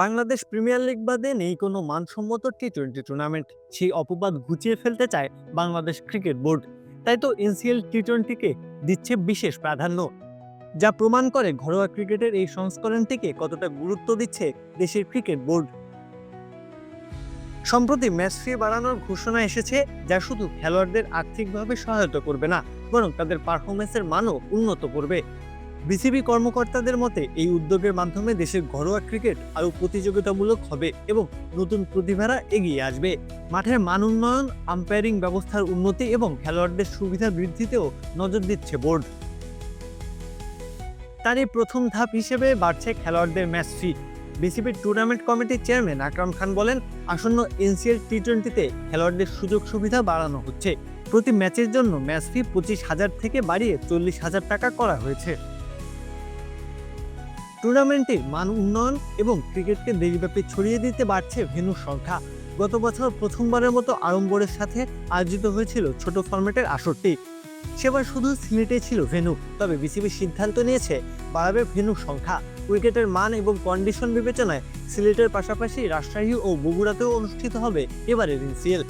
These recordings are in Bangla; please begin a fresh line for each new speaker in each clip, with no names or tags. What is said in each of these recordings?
বাংলাদেশ প্রিমিয়ার লিগ বাদে নেই কোনো মানসম্মত টি টোয়েন্টি টুর্নামেন্ট সেই অপবাদ ঘুচিয়ে ফেলতে চায় বাংলাদেশ ক্রিকেট বোর্ড তাই তো এনসিএল টি টোয়েন্টিকে দিচ্ছে বিশেষ প্রাধান্য। যা প্রমাণ করে ঘরোয়া ক্রিকেটের এই সংস্করণটিকে কতটা গুরুত্ব দিচ্ছে দেশের ক্রিকেট বোর্ড সম্প্রতি ম্যাচ ফি বাড়ানোর ঘোষণা এসেছে, যা শুধু খেলোয়াড়দের আর্থিকভাবে সহায়তা করবে না, বরং তাদের পারফরমেন্সের মানও উন্নত করবে। বিসিবি কর্মকর্তাদের মতে, এই উদ্যোগের মাধ্যমে দেশের ঘরোয়া ক্রিকেট আরও প্রতিযোগিতামূলক হবে এবং নতুন প্রতিভারা এগিয়ে আসবে। মাঠের মান উন্নয়ন, আম্পায়ারিং ব্যবস্থার উন্নতি এবং খেলোয়াড়দের সুবিধা বৃদ্ধিতেও নজর দিচ্ছে বোর্ড। তার এই প্রথম ধাপ হিসেবে বাড়ছে খেলোয়াড়দের ম্যাচ ফি। বিসিবির টুর্নামেন্ট কমিটির চেয়ারম্যান আকরাম খান বলেন, আসন্ন এনসিএল টি টোয়েন্টিতে খেলোয়াড়দের সুযোগ সুবিধা বাড়ানো হচ্ছে। প্রতি ম্যাচের জন্য ম্যাচ ফি পঁচিশ হাজার থেকে বাড়িয়ে চল্লিশ হাজার টাকা করা হয়েছে। টুর্নামেন্টের মান উন্নয়ন এবং ক্রিকেটকে দেশব্যাপী ছড়িয়ে দিতে বাড়ছে ভেন্যুর সংখ্যা। গত বছর প্রথমবারের মতো আড়ম্বরের সাথে আয়োজিত হয়েছিল ছোট ফরম্যাটের আসরটি। সেবার শুধু সিলেটে ছিল ভেন্যু, তবে বিসিবি সিদ্ধান্ত নিয়েছে বাড়াবে ভেন্যুর সংখ্যা। উইকেটের মান এবং কন্ডিশন বিবেচনায় সিলেটের পাশাপাশি রাজশাহী ও বগুড়াতেও অনুষ্ঠিত হবে এবারের এনসিএল।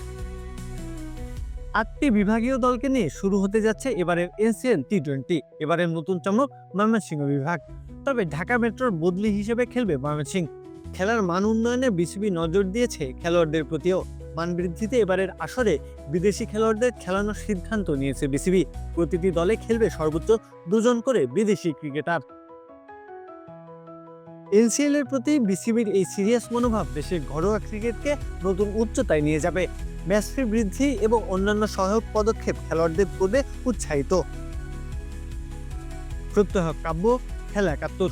আটটি বিভাগীয় দলকে নিয়ে শুরু হতে যাচ্ছে এবারের এনসিএল টি টোয়েন্টি এবারের নতুন চমক ময়মনসিংহ বিভাগ। তবে ঢাকা মেট্রোর বদলি হিসেবে খেলবে ময়মনসিংহ। খেলার মান উন্নয়নে বিসিবি নজর দিয়েছে খেলোয়াড়দের প্রতিও। মান বৃদ্ধিতে এবারের আসরে বিদেশি খেলোয়াড়দের খেলানোর সিদ্ধান্ত নিয়েছে বিসিবি। প্রতিটি দলে খেলবে সর্বোচ্চ দুজন করে বিদেশি ক্রিকেটার। এনসিএল এর প্রতি বিসিবির এই সিরিয়াস মনোভাব দেশের ঘরোয়া ক্রিকেটকে নতুন উচ্চতায় নিয়ে যাবে। ম্যাচ ফি বৃদ্ধি এবং অন্যান্য সহায়ক পদক্ষেপ খেলোয়াড়দের করবে উৎসাহিত। প্রত্যহ কাব্য, খেলা একাত্তর।